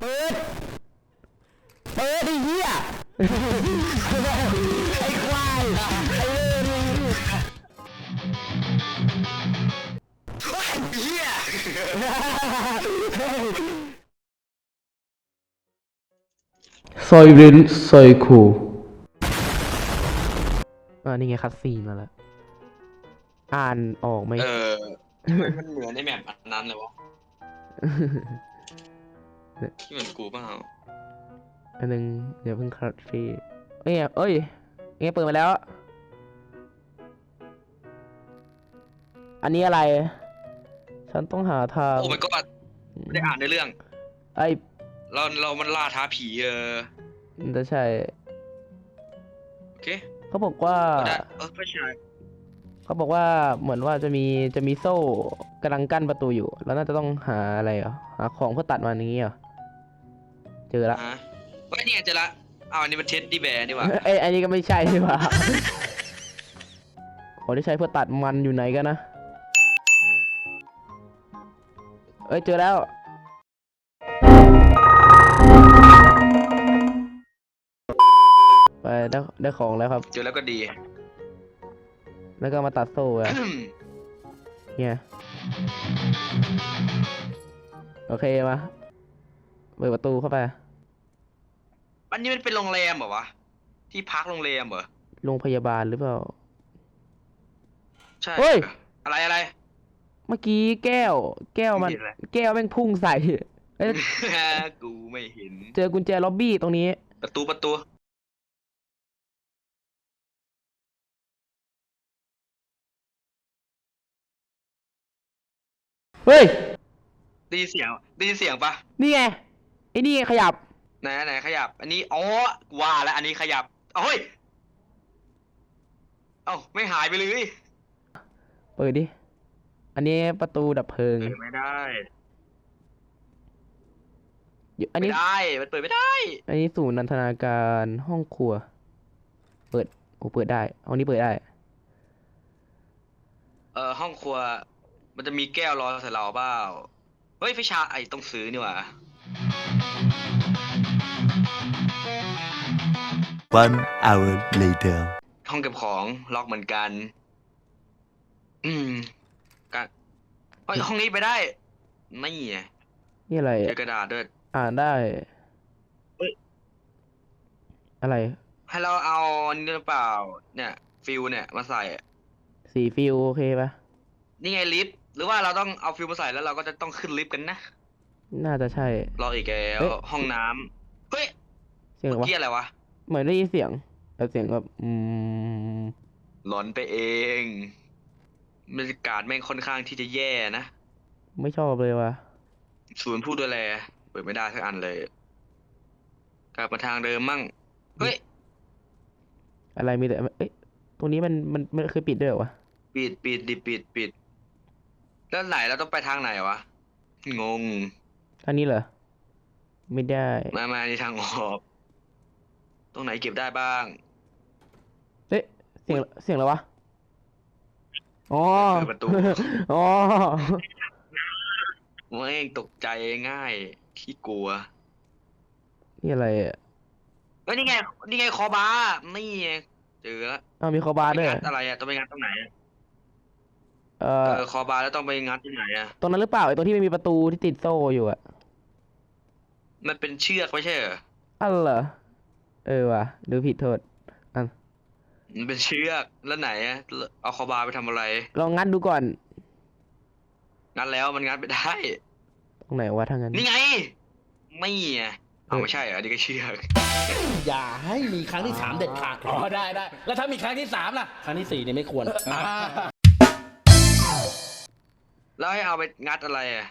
เปิด เปิดไอ้เหี้ย ไอ้ควาย ไอ้เล่นี่เฮียซอยรินซอยคูอ่านี่ไงคัดซีนมาแล้ว อ่านออกไหม เออทำไมมันเหมือนในแมปอันนั้นเลยวะ ที่เหมือนกูเปล่าอันนึงเดี๋ยวเพิ่งคัดซีนเอ้ยเอ้ยเงี้ยเปิดมาแล้ว อันนี้อะไร ฉันต้องหาทางโอ้ my god ไม่ได้อ่านในเรื่อง ไอ้เราเรามันล่าท้าผีเออจะใช่ โอเค เขาบอกว่าได้เออไม่ใช่เขาบอกว่าเหมือนว่าจะมีจะมีโซ่กำลังกั้นประตูอยู่ แล้วน่าจะต้องหาอะไรเหรอหาของเพื่อตัดมันอย่างงี้เหรอ เจอละ ฮะเฮ้ยเนี่ยเจอละเอาอันนี้มันเท็ดดี้แบร์นี่หว่า เอ้ยอันนี้ก็ไม่ใช่ใช่ปะของที่ใช้เพื่อตัดมันอยู่ไหนกันนะ เอ้ยเจอแล้ว ไปได้ได้ของแล้วครับ เจอแล้วก็ดี แล้วก็มาตัดโซ่อะเนี่ยโอเคมา เปิดประตูเข้าไป อันนี้มันเป็นโรงแรมเหรอวะ ที่พักโรงแรมเหรอ โรงพยาบาลหรือเปล่า ใช่เฮ้ย อะไรอะไร เมื่อกี้แก้ว แก้วมันไเห็อะไร แก้วแม่งพุ่งใส่ เอ้ย กูไม่เห็น เจอกุญแจล็อบบี้ตรงนี้ ประตูประตู เฮ้ย ได้ยินเสียงได้ยินเสียงปะนี่ไง ไอ้นี่ไงขยับ ไหนไหนขยับ อันนี้อ๋อว่าแล้วอันนี้ขยับเอาเฮ้ยเอ้าไม่หายไปเลยเปิดดิ อันนี้ประตูดับเพลิง เปิดไม่ได้อยู่อันไม่นี้ได้มันเปิดไม่ได้ อันนี้ศูนย์นันทนาการห้องครัว เปิดโอ้เปิดได้ห้องนี้เปิดได้ เออห้องครัว มันจะมีแก้วรอใส่เราเปล่า เฮ้ยไฟชาไอ้ต้องซื้อนี่หว่า One hour later. ห้องเก็บของล็อกเหมือนกัน อืมกันเฮ้ยห้องนี้ไปได้ ไม่ไงนี่อะไร เจอกระดาษด้วย อ่านได้ เฮ้ย อะไร ให้เราเอาอันนี้หรือเปล่า เนี่ย ฟิลเนี่ย มาใส่ สีฟิวโอเคปะนี่ไงลิฟต์หรือว่าเราต้องเอาฟิลมาใส่แล้วเราก็จะต้องขึ้นลิฟต์กันนะ น่าจะใช่รออีกแล้วเฮ้ยห้องน้ำเฮ้ยเสียงอะไรเมื่อวะกี้อะไรวะเหมือนได้ยินเสียงแต่เสียงแบบอืมหลอนไปเองบรรยากาศแม่งค่อนข้างที่จะแย่นะไม่ชอบเลยวะศูนย์ผู้ดูแลเปิดไม่ได้สักอันเลยกลับมาทางเดิมมั่งเฮ้ยอะไรมีแต่เอ้ยตรงนี้มันมันมันเคยปิดด้วยเหรอวะปิดปิดดิปิดปิดแล้วไหนเราต้องไปทางไหนวะงง ทางนี้เหรอ ไม่ได้ มามาในทางออก ตรงไหนเก็บได้บ้าง เอ๊ะ เสียง เสียงอะไรวะ อ๋อเปิดประตู อ๋อแม่งตกใจง่ายขี้กลัว นี่อะไรอะเฮ้ยนี่ไง นี่ไงคอบาร์นี่ไงเจอแล้วอ้าวมีคอบาร์ไปด้วยงัดอะไรอะต้องไปงัดตรงไหนอะเอเอออคอบาร์แล้วต้องไปงัดตรงไหนอะตรงนั้นหรือเปล่าไอ้ตรงที่ไม่มีประตูที่ติดโซ่อยู่อะ มันเป็นเชือกไม่ใช่เหรออ้าวเหรอเออว่ะดูผิดโทษมันเป็นเชือกแล้วไหนอะเอาคอบาร์ไปทำอะไรลองงัดดูก่อน งัดแล้วมันงัดไม่ได้ ตรงไหนวะทางนั้นนี่ไง ไม่ไงเอาไม่ใช่เหรออันนี้ก็เชือกอย่าให้มีครั้งที่สามเด็ดขาดอ๋อได้ได้แล้วถ้ามีครั้งที่สามล่ะ ครั้งที่สี่เนี่ยไม่ควรแล้วให้เอาไปงัดอะไรอะ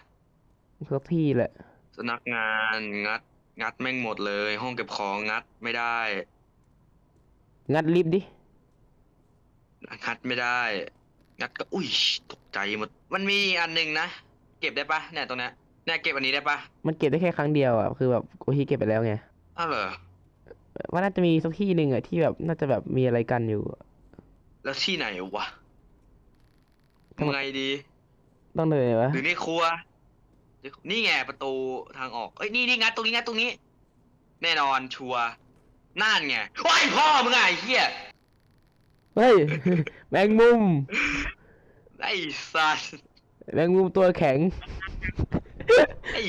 ทุกที่แหละ สำนักงานงัด งัดแม่งหมดเลย ห้องเก็บของงัดไม่ได้ งัดลิฟต์ดิ งัดไม่ได้ งัดก็อุ้ยตกใจหมด มันมีอันหนึงนะ เก็บได้ปะเนี่ยตรงเนี้ยเนี่ยเก็บอันนี้ได้ปะมันเก็บได้แค่ครั้งเดียวอะ คือแบบโอทีเก็บไปแล้วไง อ้าวเหรอ ว่าน่าจะมีสักที่หนึ่งอะที่แบบน่าจะแบบมีอะไรกันอยู่ แล้วที่ไหนวะทำไมทำไงดี ต้องเลยวะหรือในครัว นี่ไงประตูทางออกเอ้ยนี่นี่งัดตรงนี้งัดตรงนี้ แน่นอนชัวร์น่านไงว้ายพ่อมึงไงไอ้เฮียเฮ้ย แมงมุม ไอ้สัสแมงมุมตัวแข็ง ไอ้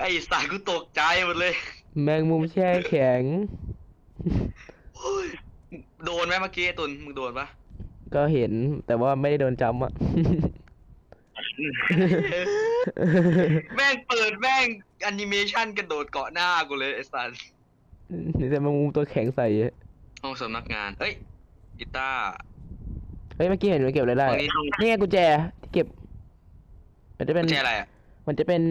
ไอ้สัสกูตกใจหมดเลยแมงมุมแช่แข็ง โอ้ยโดนไหมเมื่อกี้ไอ้ตุนมึงโดนปะก็เห็นแต่ว่าไม่ได้โดนจำอะ แม่งเปิดแม่งแอนิเมชันกระโดดเกาะหน้ากูเลยไอ้สัสนี่แต่แมงมุมตัวแข็งใส่อะห้องสำนักงาน เอ้ยกีตาร์เฮ้ยเมื่อกี้เห็นมันเก็บอะไรได้ตรงนี้ตรงนี่ไงกุญแจที่เก็บ มันจะเป็น แจอะไรอะมันจะเป็น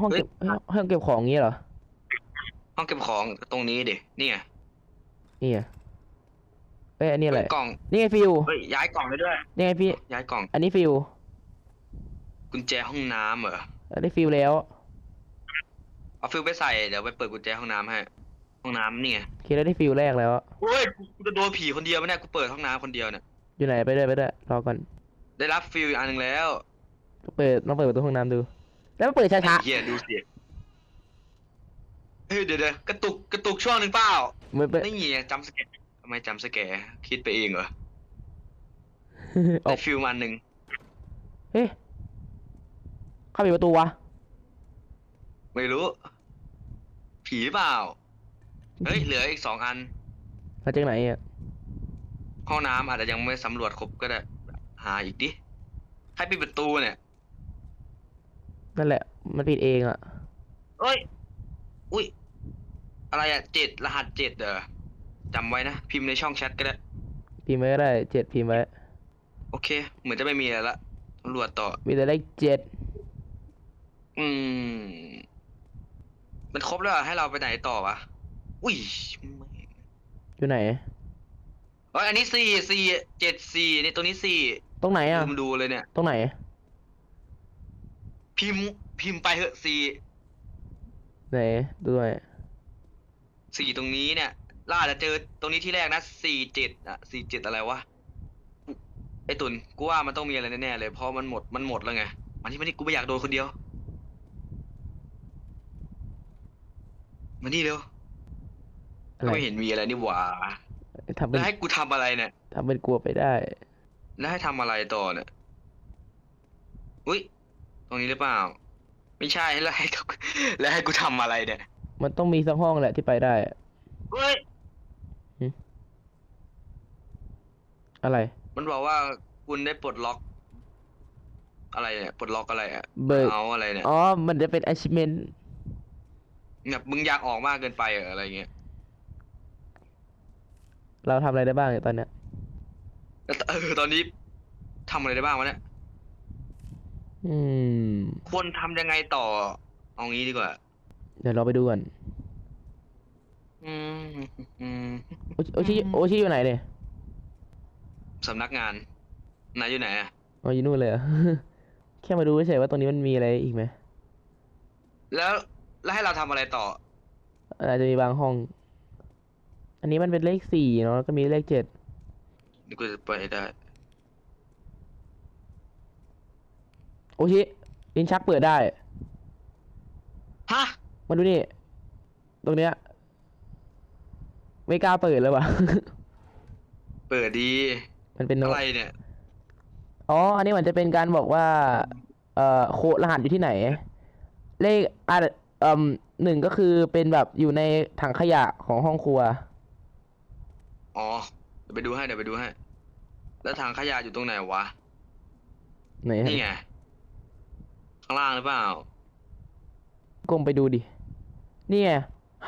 ห้องเก็บห้องเก็บของงี้เหรอ ห้องเก็บของตรงนี้ดินี่ไงนี่อะเอ้ยอันนี้อะไร กล่อง นี่ไงฟิว เฮ้ยย้ายกล่องไปด้วย นี่ไงพี่ ย้ายกล่อง อันนี้ฟิว กุญแจห้องน้ำเหรออันนี้ฟิวแล้วเอาฟิลไปใส่เดี๋ยวไปเปิดกุญแจห้องน้ำให้ห้องน้ำนี่ไงโอเคแล้วได้ฟิวแรกแล้วโอ้ยกูจะโดนผีคนเดียวไหมเนี่ยกูเปิดห้องน้ำคนเดียวเนี่ยอยู่ไหนไปด้วยไปด้วยรอก่อนได้รับฟิลอีกอันหนึ่งแล้วเปิดลองเปิดประตูห้องน้ำดู แล้วมันเปิดช้าไอ้เหี้ยดูเสียงเฮ้ยเดี๋ยวเดี๋ยวกระตุกกระตุกช่วงหนึ่งเปล่าๆมันเปิด นี่ไงจำสแกร์ทำไมจำสแกร์คิดไปเองเหรอออได้กฟิลมันหนึ่งเฮ้ยเข้าไปดประตูวะไม่รู้ ผีเปล่า เฮ้ย เหลืออีกสองอัน มาจากไหนอะห้องน้ำอาจจะยังไม่สำรวจครบก็ได้ หาอีกดิใครปิดประตูเนี่ย นั่นแหละ มันปิดเองอะเอ้ย อุ้ย อะไรอะเจ็ดรหัสเจ็ดเด้อจำไว้นะ พิมพ์ในช่องแชทก็ได้ พิมพ์ไว้ก็ได้เจ็ดพิมพ์ไว้โอเค เหมือนจะไม่มีอะไรละตำรวจต่อ มีแต่เลขเจ็ด อืม มันครบแล้วเหรอให้เราไปไหนต่อวะ อุ้ยแม่งอยู่ไหน เอ้ยอันนี้สี่สี่เจ็ดสี่นี่ตัวนี้สี่ตรงไหนอะ ลืมดูเลยเนี่ย ตรงไหน พิมพ์พิมพ์ไปเหอะสี่ไหนดูหน่อยสี่ตรงนี้เนี่ย ล่าจะเจอตรงนี้ที่แรกนะสี่เจ็ดอะสี่เจ็ดอะไรวะไอตุนกูว่ามันต้องมีอะไรแน่ๆเลยเพราะมันหมดมันหมดแล้วไงมันที่มันนี่กูไม่อยากโดนคนเดียว มานี่เร็วอะไร ไม่เห็นมีอะไรนี่หว่าทำเป็แล้นวให้กูทำอะไรเนี่ยทำเป็นกลัวไปได้ แล้วให้ทำอะไรต่อเนี่ยอุ้ยตรงนี้หรือเปล่า ไม่ใช่แล้วให้กูแล้วให้กูทำอะไรเนี่ยมันต้องมีสักห้องแหละที่ไปได้อะเฮ้ยอะไร มันบอกว่าคุณได้ปลดล็อก อะไรเนี่ยปลดล็อกอะไรอะเบิก เอาอะไรเนี่ยอ๋อ มันจะเป็น achievement แบบมึงอยากออกมากเกินไปเหรออะไรเงี้ยเราทำอะไรได้บ้างเนี่ยตอนเนี้ยแล้วเออตอนนี้ทำอะไรได้บ้างวะเนี่ยอืม ควรทำยังไงต่อ เอางี้ดีกว่า เดี๋ยวเราไปดูก่อนอืมอืม โอชิโอชิโอชิอยู่ไหนเนี่ยสำนักงานนายอยู่ไหนอะอ๋ออยู่นู่นเลยเหรอ แค่มาดูเฉยๆว่าตรงนี้มันมีอะไรอีกไหมแล้ว แล้วให้เราทำอะไรต่อ อาจจะมีบางห้อง อันนี้มันเป็นเลขสี่เนาะแล้วก็มีเลขเจ็ดเดี๋ยวกูจะไปได้ โอชิลิ้นชักเปิดได้ ฮะ มาดูนี่ ตรงเนี้ย ไม่กล้าเปิดเลยวะ เปิดดี มันเป็นโน้อะตไรเนี่ย อ๋อ อันนี้เหมือนจะเป็นการบอกว่า เอ่อ โค้ดรหัสอยู่ที่ไหน เลขอ่า เอ่มหนึ่งก็คือเป็นแบบอยู่ในถังขยะของห้องครัว อ๋อเดี๋ยวไปดูให้เดี๋ยวไปดูให้ แล้วถังขยะอยู่ตรงไหนวะ ไหนฮะนี่ไง ข้างล่างหรือเปล่า กลมไปดูดิ นี่ไง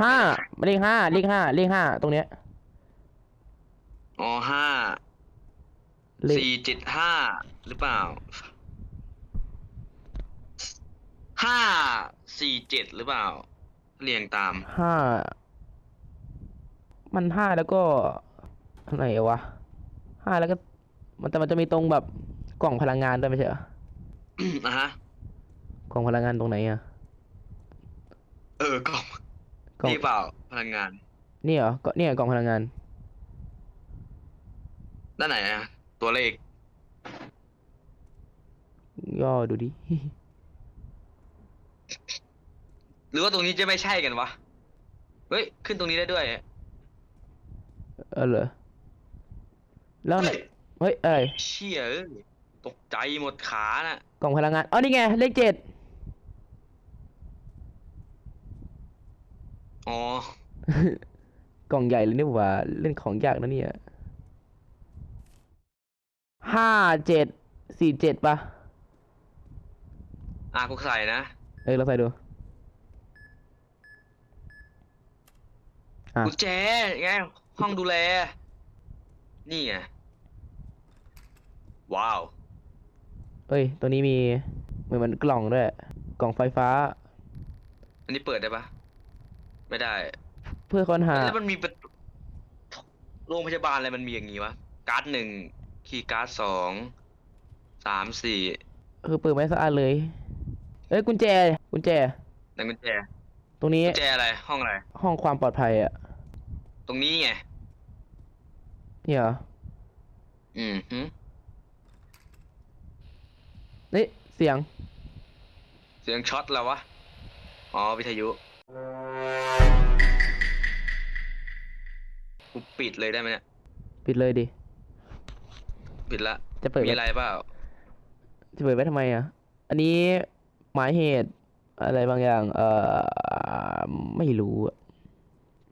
ห้าเลขห้าเลขห้าเลขห้าตรงเนี้ยอ๋อห้าเลขสี่เจ็ดห้าหรือเปล่า ห้าสี่เจ็ดหรือเปล่า เรียงตามห้า มันห้าแล้วก็ไหนวะห้าแล้วก็ มันแต่มันจะมีตรงแบบกล่องพลังงานด้วยไม่ใช่เหรออะฮะ กล่องพลังงานตรงไหนอะเออกล่องกล่องนี่เปล่าพลังงาน นี่เหรอก็เนี่ยกล่องพลังงาน ด้านไหนอะตัวเลขย่อดูดิ หรือว่าตรงนี้จะไม่ใช่กันวะ เฮ้ย ขึ้นตรงนี้ได้ด้วยเออเหรอแล้วไหนเฮ้ยเฮ้ยอะไรเชี่ยเอ้ยตกใจหมดขาน่ะ กล่องพลังงานอ๋อนี่ไงเลขเจ็ดอ๋อ กล่องใหญ่เลยนี่หว่าเล่นของยากนะเนี่ยห้าเจ็ดสี่เจ็ดปะอะกูใส่นะ เออเราใส่ดู อะกุญแจไงห้องดูแล นี่ไงว้าว เอ้ย ตัวนี้มีเหมือนมันกล่องด้วย กล่องไฟฟ้า อันนี้เปิดได้ปะไม่ได้ เพื่อค้นหา แล้วมันมีประตูโรงพยาบาลอะไรมันมีอย่างงี้วะ การ์ดหนึ่งคีย์การ์ดสองสามสี่คือเปิดไม่สะอาดเลย เอ้ย กุญแจ กุญแจ นั่นกุญแจ ตรงนี้ กุญแจอะไร ห้องอะไร ห้องความปลอดภัยอะ ตรงนี้ไงเนี่ยเหรออืมฮึเฮ้ยเสียง เสียงช็อตแล้ววะ อ๋อ วิทยุ กูปิดเลยได้ไหมเนี่ย ปิดเลยดิ ปิดละ จะเปิดมีไว้อะไรเปล่า จะเปิดไว้ทำไมอะ อันนี้หมายเหตุอะไรบางอย่าง เอ่อ ไม่รู้อะ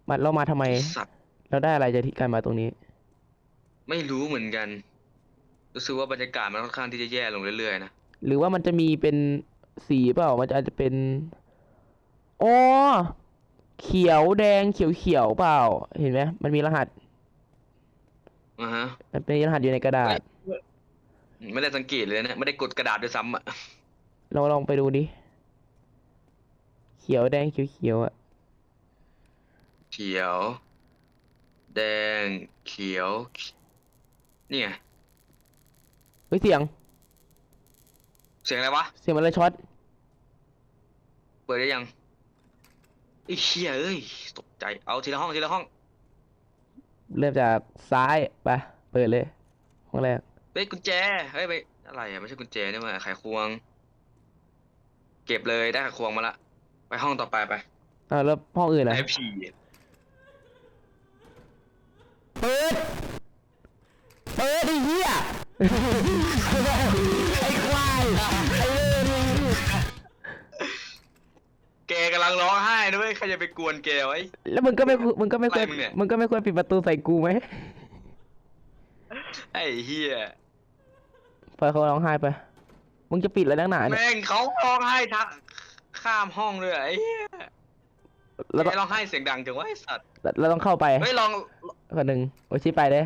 มาเรามาทำไม สัตว์เราได้อะไรจากที่การมาตรงนี้ ไม่รู้เหมือนกัน รู้สึกว่าบรรยากาศมันค่อนข้างที่จะแย่ลงเรื่อยๆนะ หรือว่ามันจะมีเป็นสีเปล่า มันจะอาจจะเป็นอ๋อเขียวแดงเขียวเขียวเปล่า เห็นไหมมันมีรหัส อ่าฮะ มันเป็นรหัสอยู่ในกระดาษ ไม่ได้สังเกตเลยนะ ไม่ได้กดกระดาษด้วยซ้ำอะลองลองไปดูดิ เขียวแดงเขียวเขียวอะเขียว แดง เขียวนี่ไงเฮ้ยเสียง เสียงอะไรวะ เสียงมันเลยช็อต เปิดได้ยังไอ้เชี่ยเอ้ย ตกใจ เอาทีละห้องทีละห้อง เริ่มจากซ้ายไปเปิดเลย ห้องแรก เฮ้ยกุญแจ เฮ้ยไปอะไรอะไม่ใช่กุญแจนี่มาไขควง เก็บเลยได้ไขควงมาละ ไปห้องต่อไปไป อ่าวแล้วห้องอื่นนะไอผี เปิด เปิดไอ้เหี้ย ไอ้ควาย ไอ้เล่นแกกำลังร้องไห้ด้วยใครจะไปกวนแกไว้ แล้วมึงก็ไม่ควรมึงก็ไม่ควรไล่มึงเนี่ย มึงก็ไม่ควรปิดประตูใส่กูไหมไอ้เฮียปล่อยเขาร้องไห้ไป มึงจะปิดแล้วนักหนาเนี่ยแม่งเขาร้องไห้ทักข้ามห้องเลยไอ้เฮียเราต้องไอ้ร้องไห้เสียงดังจังวะไอ้สัตว์เราต้องเข้าไป เฮ้ยลอง คนหนึ่งโอชิไปเลย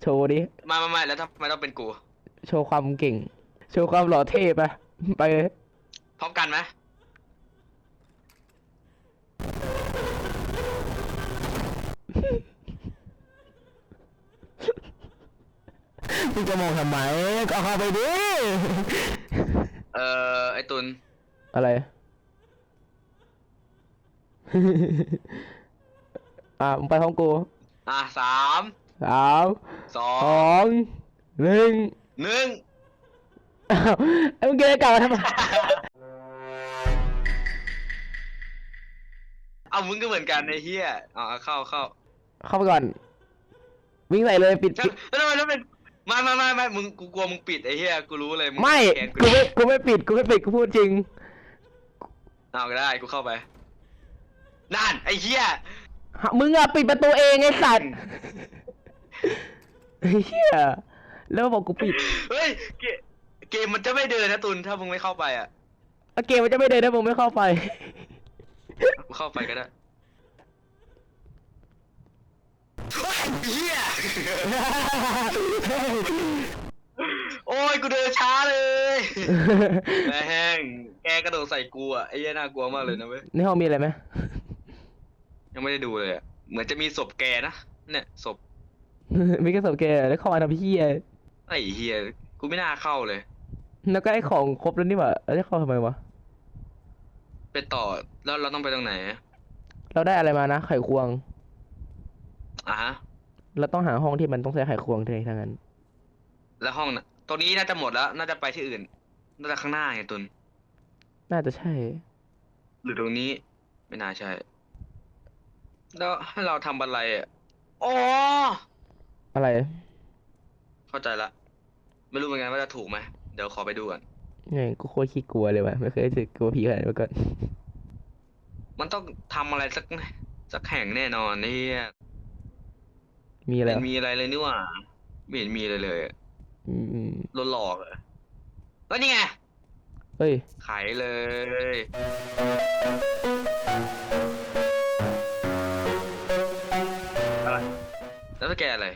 โชว์ดิ มามามาแล้วทำไมต้องเป็นกู โชว์ความเก่ง โชว์ความหล่อเท่ไปไปเลยพร้อมกันไหมมึงจะมองทำไมก็เข้าไปดิ เอ่อ ไอ้ตุน อะไร อะมึงไปห้องกู อะสามสามสอสองงหนึ่งหนึ่งอ้าวไอ้มึงเกยกลับมาทำไมเอามึงก็เหมือนกันไอ้เฮียเอาเอาเข้าเข้าเข้าไปก่อน วิ่งใส่เลยปิดใช่แล้วทำไมแล้วเป็นไม่ไม่ไม่ไม่มึงกูกลัวมึงปิดไอ้เฮียกูรู้เลยงไม่แกนกูไม่กูไม่ปิดกูไม่ปิดกูพูดจริง เอาก็ได้กูเข้าไปนั่นไอ้เฮีย มึงอะปิดประตูเองไอ้สัตว์ไอ้เหี้ยแล้วบอกกูปิดเฮ้ยเกมเกมมันจะไม่เดินนะตุนถ้ามึงไม่เข้าไปอะเอาเกมมันจะไม่เดินถ้ามึงไม่เข้าไป กูเข้าไปก็ได้เฮียโอ้ยกูเดินช้าเลยแม่งแกกระโดดใส่กูอะไอ้เหี้ยน่ากลัวมากเลยนะเว้ยในห้องมีอะไรไหม ยังไม่ได้ดูเลยอะเหมือนจะมีศพแกนะเนี่ยศพมีแค่ศพแกแล้วเข้ามาทำเหี้ยไอ้เฮียกูไม่น่าเข้าเลย แล้วก็ไอ้ของครบแล้วนี่หว่าแล้วจะเข้าทำไมวะ ไปต่อแล้วเราต้องไปตรงไหนเราได้อะไรมานะ ไขควง อะฮะ เราต้องหาห้องที่มันต้องใช้ไขควงทีทั้งนั้น แล้วห้องน่ะตรงนี้น่าจะหมดแล้ว น่าจะไปที่อื่น น่าจะข้างหน้าไงตุนน่าจะใช่ หรือตรงนี้ไม่น่าใช่ แล้วให้เราทำอะไรอะอ๋ออะไร เข้าใจละ ไม่รู้เหมือนกันว่าจะถูกไหมเดี๋ยวขอไปดูก่อนเนี่ยกูโคตรขี้กลัวเลยว่ะไม่เคยรู้สึกกลัวผีขนาดนี้มาก่อนมันต้องทำอะไรสักสักแห่งแน่นอนเนี่ยมีอะไรไม่วะมีอะไรเลยนี่หว่าไม่เห็นมีอะไรเลยอะอืมอืมโดนหลอกเหรอก็นี่ไงเฮ้ย ขายเลย แล้วสแกนอะไร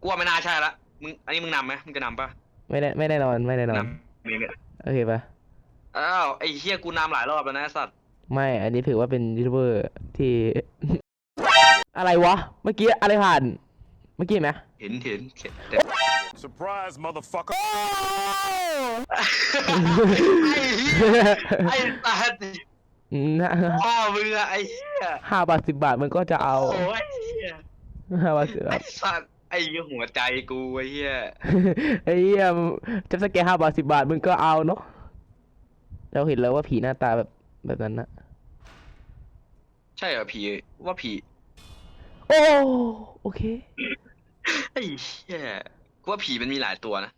กูว่าไม่น่าใช่ละมึงอันนี้มึงนำไหมมึงจะนำปะไม่ได้ไม่แน่นอนไม่แน่นอนนำมีไหมโอเคปะอ้าวไอ้เฮียกูนำหลายรอบแล้วนะไอ้สัตว์ไม่อันนี้ถือว่าเป็นยูทูบเบอร์ที่ อะไรวะ เมื่อกี้อะไรผ่าน เมื่อกี้เห็นไหมเห็นเห็นเห็นแต่ Surprise, motherfucker. ไอ้เหี้ยไอ้สัตว์อืมนะพ่อมึงอะไอ้เหี้ยห้าบาทสิบบาทมันก็จะเอา โอ้ยไอ้เหี้ยห้าบาทสิบไอ้บาทสัตว์ไอ้เหี้ยหัวใจกูไอ้เหี้ยไอ้เหี้ยจะสแกนห้าบาทสิบบาทมึงก็เอาเนาะเราเห็นแล้วว่าผีหน้าตาแบบแบบนั้นนะใช่เหรอผีว่าผีโอ้โอเคไอ้เหี้ยกูว่าผีมันมีหลายตัวนะ